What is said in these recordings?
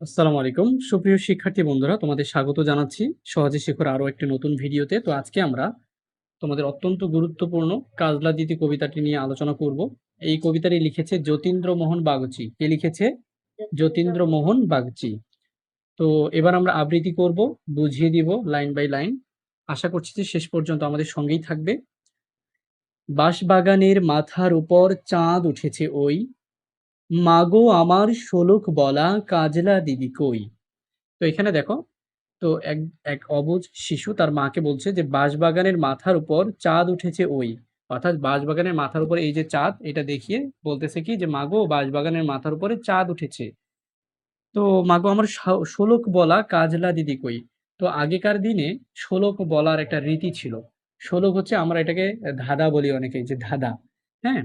আসসালামু আলাইকুম। সুপ্রিয় শিক্ষার্থী বন্ধুরা, তোমাদের স্বাগত জানাচ্ছি। সহজে শেখার আরও একটি নতুন ভিডিওতে। তো আজকে আমরা তোমাদের অত্যন্ত গুরুত্বপূর্ণ কাজলা দিতি কবিতাটি নিয়ে আলোচনা করব। এই কবিতাটি লিখেছে যতীন্দ্র মোহন বাগচি। কে লিখেছে? যতীন্দ্র মোহন বাগচি। তো এবার আমরা আবৃত্তি করব, বুঝিয়ে দিব লাইন বাই লাইন। আশা করছি যে শেষ পর্যন্ত আমাদের সঙ্গেই থাকবে। বাঁশবাগানের মাথার উপর চাঁদ উঠেছে ওই। মাগো আমার শোলক বলা কাজলা দিদি কই? তো এখানে দেখো, তো এক এক অবুঝ শিশু তার মাকে বলছে যে, বাঁশবাগানের মাথার উপর চাঁদ উঠেছে ওই। অর্থাৎ বাঁশবাগানের মাথার উপরে এই যে চাঁদ, এটা দেখিয়ে বলতেছে কি যে, মাগো, বাঁশবাগানের মাথার উপরে চাঁদ উঠেছে। তো মাগো আমার শোলক বলা কাজলা দিদি কই? তো আগেকার দিনে শোলক বলার একটা রীতি ছিল। শোলক হচ্ছে আমরা এটাকে ধাঁধা বলি অনেকে যে ধাঁধা। হ্যাঁ?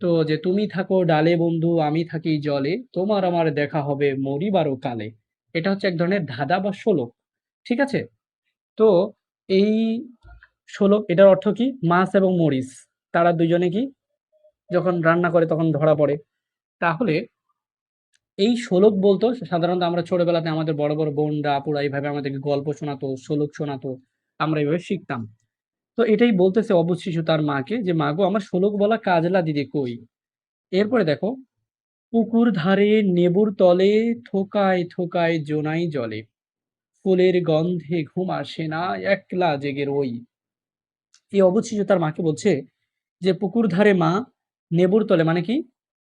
তো যে তুমি থাকো ডালে বন্ধু, আমি থাকি জলে, তোমার আমার দেখা হবে মরিবারও কালে। এটা হচ্ছে এক ধরনের ধাঁধা বা শোলক, ঠিক আছে? তো এই শোলক, এটার অর্থ কি? মাছ এবং মরিচ, তারা দুজনে কি? যখন রান্না করে তখন ধরা পড়ে। তাহলে এই শোলক বলতো, সাধারণত আমরা ছোটবেলাতে আমাদের বড় বড় বোনরা আপুরা এইভাবে আমাদেরকে গল্প শোনাতো, শোলক শোনাতো, আমরা এইভাবে শিখতাম। তো এটাই বলতেছে অবুঝ শিশু তার মাকে যে মাগো আমার শোলক বলা কাজলা দিদি কই? এরপরে দেখো, পুকুর ধারে নেবুর তলে থোকায় থোকায় জোনাই জলে, ফুলের গন্ধে ঘুম আসে না একলা জেগে রই। এই অবুঝ শিশু তার মাকে বলছে যে, পুকুর ধারে মা, নেবুর তলে মানে কি?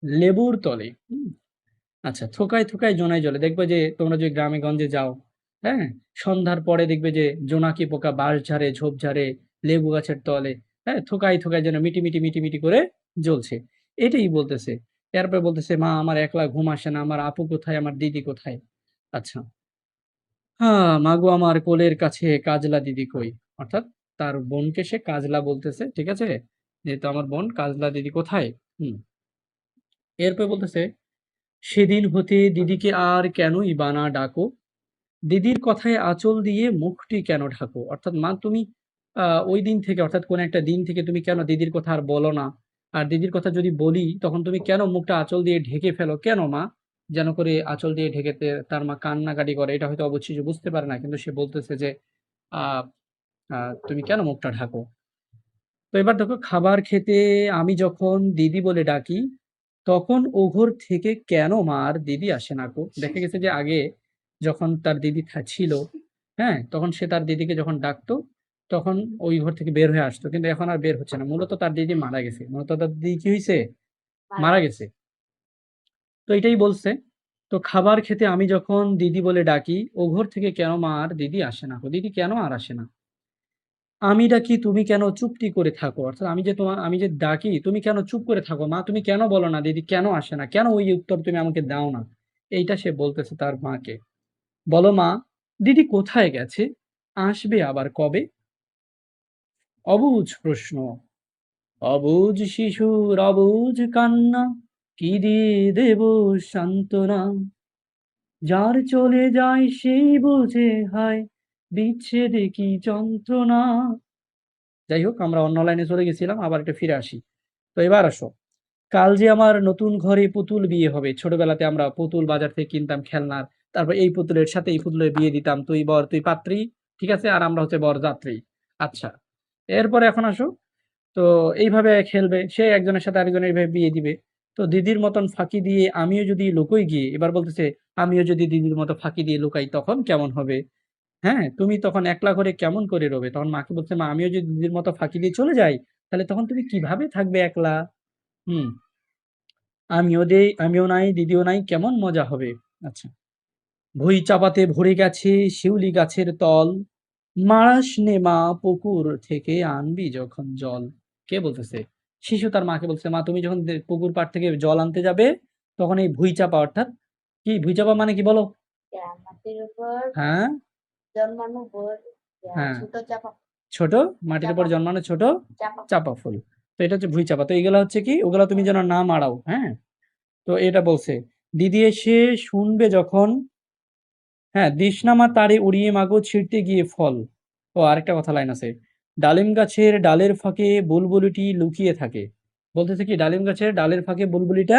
লেবুর তলে। আচ্ছা থোকায় থোকায় জোনাই জলে। দেখবে যে, তোমরা যে গ্রামে গঞ্জে যাও হ্যাঁ সন্ধ্যার পরে দেখবে যে, জোনাকি পোকা বাঁশ ঝাড়ে, ঝোপ ঝাড়ে লেবু গাছের তলে হ্যাঁ? থোকায় থোকায় যেন মিটি মিটি মিটি মিটি করে জ্বলছে। এটাই বলতেছে। এরপরে বলতেছে, মা, আমার একলা ঘুম আসে না। আমার আপু কোথায়? আমার দিদি কোথায়? আচ্ছা। হ্যাঁ মাগো আমার কোলের কাছে কাজলা দিদি কই? অর্থাৎ তার বোনকে সে কাজলা বলতেছে, ঠিক আছে? যেহেতু আমার বোন, কাজলা দিদি কোথায়? হুম। এরপরে বলতেছে, সেদিন হতে দিদিকে আর কেনই বানা ডাকো? দিদির কথায় আঁচল দিয়ে মুখটি কেন ঢাকো? অর্থাৎ, মা, তুমি ওই দিন থেকে, অর্থাৎ কোন একটা দিন থেকে তুমি কেন দিদির কথা আর বলো না? আর দিদির কথা যদি বলি, তখন তুমি কেন মুখটা আঁচল দিয়ে ঢেকে ফেলো? কেন মা? যেন করে আঁচল দিয়ে ঢেকেতে তার মা কান্নাকাটি করে। এটা হয়তো অবশ্যই বুঝতে পারে না, কিন্তু সে বলতেছে যে তুমি কেন মুখটা ঢাকো? তো এবার দেখো, খাবার খেতে আমি যখন দিদি বলে ডাকি, তখন ও ঘর থেকে কেন মার দিদি আসে না কো দেখা গেছে যে আগে যখন তার দিদি ছিল হ্যাঁ তখন সে তার দিদিকে যখন ডাকতো তখন ওই ঘর থেকে বের হয়ে আসতো। কিন্তু এখন আর বের হচ্ছে না। মূলত তার দিদি মারা গেছে। মূলত তার দিদি কি হয়েছে মারা গেছে। তো এটাই বলছে। তো খাবার খেতে আমি যখন দিদি বলে ডাকি ও ঘর থেকে কেন মা আর দিদি আসে না? দিদি কেন আর আসে না? আমি ডাকি তুমি কেন চুপটি করে থাকো? অর্থাৎ আমি যে তোমার আমি যে ডাকি তুমি কেন চুপ করে থাকো মা? তুমি কেন বলো না দিদি কেন আসে না? কেন ওই উত্তর তুমি আমাকে দাও না? এইটা সে বলতেছে তার মাকে। বলো মা দিদি কোথায় গেছে? আসবে আবার কবে? অবুঝ প্রশ্ন। অবুঝ শিশুর অবুঝ কান্না, কি দিয়ে দেব সান্ত্বনা? যার চলে যায় সেই বোঝে, হায়, বিচ্ছেদে কি যন্ত্রণা? যাই হোক, আমরা অন্য লাইনে চলে গেছিলাম, আবার একটু ফিরে আসি। তো এবার আসো। কাল যে আমার নতুন ঘরে পুতুল বিয়ে হবে, ছোটবেলাতে আমরা পুতুল বাজার থেকে কিনতাম খেলনার, তারপর এই পুতুলের সাথে এই পুতুলের বিয়ে দিতাম, তুই বর, তুই পাত্রী, ঠিক আছে? আর আমরা হচ্ছে বরযাত্রী। আচ্ছা এরপরে এখন আসো। তো এইভাবে খেলবে, সে একজনের সাথে আরেকজনের এইভাবে বিয়ে দিবে। তো দিদির মতন ফাঁকি দিয়ে আমিও যদি লুকোই গিয়ে, এবার বলতেছে, আমিও যদি দিদির মতো ফাঁকি দিয়ে লুকাই, তখন কেমন হবে? হ্যাঁ তুমি তখন একলা করে কেমন করে রবে? তখন মাকে বলছে, মা, আমিও যদি দিদির মতো ফাঁকি দিয়ে চলে যাই, তাহলে তখন তুমি কীভাবে থাকবে একলা? হুম। আমিও দে আমিও নাই, দিদিও নাই, কেমন মজা হবে? আচ্ছা। ভুঁই চাপাতে ভরে গেছে, শিউলি গাছের তল। মারাস নে মা পুকুর থেকে আনবি যখন জল। কে বলতেছে? শিশু তার মাকে বলছে মা তুমি যখন পুকুর পাড় থেকে জল আনতে যাবে তখন এই ভুঁই চাপা অর্থাৎ কি ভুঁই চাপা মানে কি বলো? হ্যাঁ। জন্মানো হ্যাঁ। ছোট চাপা ছোট? মাটির উপর জন্মানো ছোট চাপা চাপা ফুল। তো এটা হচ্ছে ভুঁই চাপা তো এগুলা হচ্ছে কি? ওগুলা তুমি যেন না মারাও হ্যাঁ? তো এটা বলছে দিদি এসে শুনবে যখন হ্যাঁ দিশনামা তারে উড়িয়ে মাগো ছিঁড়তে গিয়ে ফল ও আরেকটা কথা লাইন আছে ডালিম গাছের ডালের ফাঁকে বুলবুলিটি লুকিয়ে থাকে বলতেছে কি ডালিম গাছের ডালের ফাঁকে বুলবুলিটা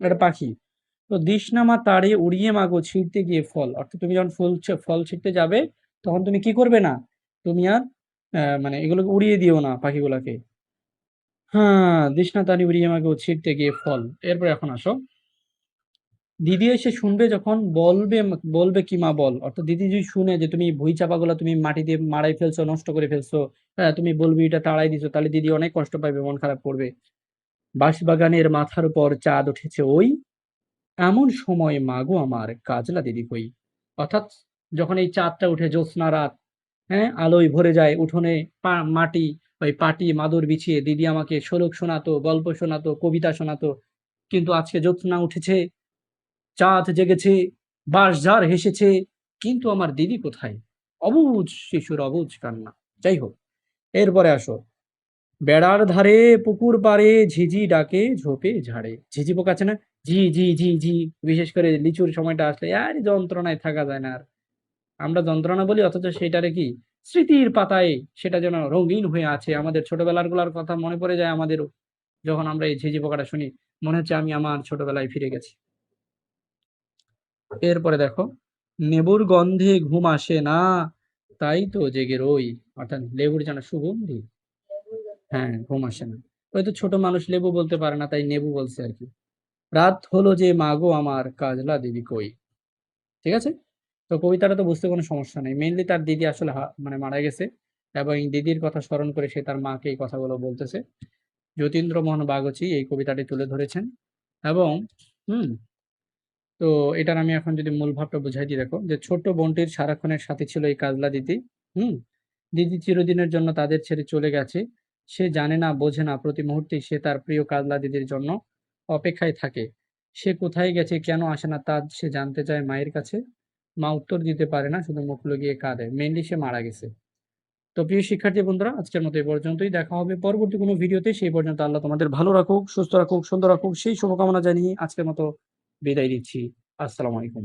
একটা পাখি তো দিশনামা তারে উড়িয়ে মাগো ছিঁড়তে গিয়ে ফল। অর্থাৎ তুমি যখন ফুল ফল ছিঁড়তে যাবে, তখন তুমি কি করবে না? তুমি আর মানে এগুলোকে উড়িয়ে দিও না পাখিগুলাকে। হ্যাঁ, দিশনা তারে উড়িয়ে মাগো ছিঁড়তে গিয়ে ফল। এরপরে এখন আসো। দিদি এসে শুনবে যখন বলবে বলবে কি মা বল। অর্থাৎ দিদি যদি শুনে যে তুমি ভুঁই চাপাগুলা তুমি মাটি দিয়ে মাড়াই ফেলছো, নষ্ট করে ফেলছো, হ্যাঁ, তুমি বলবি এটা তাড়াই দিছো, তাহলে দিদি অনেক কষ্ট পাবে, মন খারাপ করবে। বাঁশবাগানের মাথার উপর চাঁদ উঠেছে ওই, এমন সময় মাগো আমার কাজলা দিদি কই। অর্থাৎ যখন এই চাঁদটা উঠে জ্যোৎস্না রাত, হ্যাঁ, আলোয় ভরে যায় উঠোনে মাটি, ওই পাটি মাদুর বিছিয়ে দিদি আমাকে শোলক শোনাতো, গল্প শোনাতো, কবিতা শোনাতো। কিন্তু আজকে জ্যোৎস্না উঠেছে, চাঁদ জেগেছে, বাঁশঝাড় হেসেছে, কিন্তু আমার দিদি কোথায়? অবুজ শিশুর অবুঝ কান্না। যাই হোক, এরপরে আসো। বেড়ার ধারে পুকুর পাড়ে ঝিঝি ডাকে ঝোপে ঝাড়ে। ঝিঝি পোকা আছে না? ঝি, ঝি, ঝি, ঝি। বিশেষ করে লিচুর সময়টা আসলে আর যন্ত্রণায় থাকা যায় না আর। আমরা যন্ত্রণা বলি অথচ সেইটারে কি স্মৃতির পাতায় সেটা যেন রঙিন হয়ে আছে। আমাদের ছোটবেলারগুলার কথা মনে পড়ে যায় আমাদেরও। যখন আমরা এই ঝিঝি পোকাটা শুনি, মনে হচ্ছে আমি আমার ছোটবেলায় ফিরে গেছি। এরপরে দেখো, নেবুর গন্ধে ঘুম আসে না, তাই তো জেগে রই। অর্থাৎ লেবুর যেন সুগন্ধি। হ্যাঁ, ঘুম আসে না। হয়তো ছোট মানুষ লেবু বলতে পারে না তাই নেবু বলছে আর কি রাত হলো যে মাগো আমার কাজলা দিদি কই। ঠিক আছে? তো কবিতাটা তো বুঝতে কোনো সমস্যা নেই। মেনলি তার দিদি আসলে মানে মারা গেছে এবং দিদির কথা স্মরণ করে সে তার মাকে এই কথাগুলো বলতেছে। যতীন্দ্রমোহন বাগচি এই কবিতাটি তুলে ধরেছেন এবং হুম? তো এটার আমি এখন যদি মূল ভাবটা বুঝাই দিই দেখো যে ছোট্ট বোনটির সারাক্ষণের সাথে ছিল এই কাজলা দিদি। হুম? দিদি চিরদিনের জন্য তাদের ছেড়ে চলে গেছে। সে জানে না, বোঝে না প্রতি মুহূর্তে সে তার প্রিয় কাজলা দিদির জন্য অপেক্ষায় থাকে। সে কোথায় গেছে, কেন আসে না তা সে জানতে চায় মায়ের কাছে। মা উত্তর দিতে পারে না, শুধু মুখ লুকিয়ে কাঁদে। মেইনলি সে মারা গেছে। তো প্রিয় শিক্ষার্থী বন্ধুরা, আজকের মতো এই পর্যন্তই। দেখা হবে পরবর্তী কোনো ভিডিওতে। সেই পর্যন্ত আল্লাহ তোমাদের ভালো রাখুক, সুস্থ রাখুক, সুন্দর রাখুক সেই শুভকামনা জানিয়ে আজকের মতো বিদায় দিচ্ছি আসসালামু আলাইকুম।